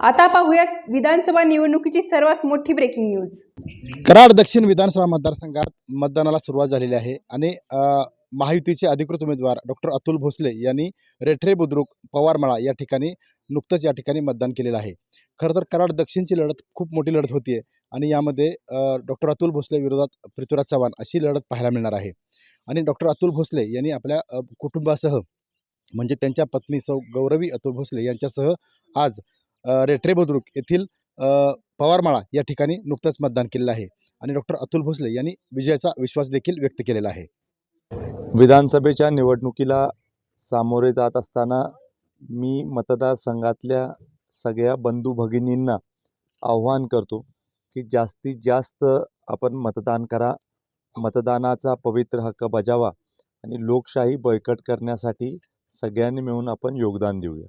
आता पाहूयात विधानसभा निवडणुकीची सर्वात मोठी ब्रेकिंग न्यूज कराड दक्षिण विधानसभा मतदारसंघात मतदानाला सुरुवात झालेली आहे आणि महायुतीचे अधिकृत उमेदवार डॉक्टर अतुल भोसले यांनी रेठरे बुद्रुक पवारमळा या ठिकाणी नुकतंच या ठिकाणी मतदान केलेलं आहे. खरं तर कराड दक्षिणची लढत खूप मोठी लढत होती आहे आणि यामध्ये डॉक्टर अतुल भोसले विरोधात पृथ्वीराज चव्हाण अशी लढत पाहायला मिळणार आहे. आणि डॉक्टर अतुल भोसले यांनी आपल्या कुटुंबासह म्हणजे त्यांच्या पत्नी सौ गौरवी अतुल भोसले यांच्यासह आज रेठरे बुद्रुक येथील पवारमाळा या ठिकाणी नुकतंच मतदान केलेलं आहे आणि डॉक्टर अतुल भोसले यांनी विजयाचा विश्वास देखील व्यक्त केलेला आहे. विधानसभेच्या निवडणुकीला सामोरे जात असताना मी मतदारसंघातल्या सगळ्या बंधू भगिनींना आव्हान करतो की जास्तीत जास्त आपण मतदान करा मतदानाचा पवित्र हक्क बजावा आणि लोकशाही बळकट करण्यासाठी सगळ्यांनी मिळून आपण योगदान देऊया.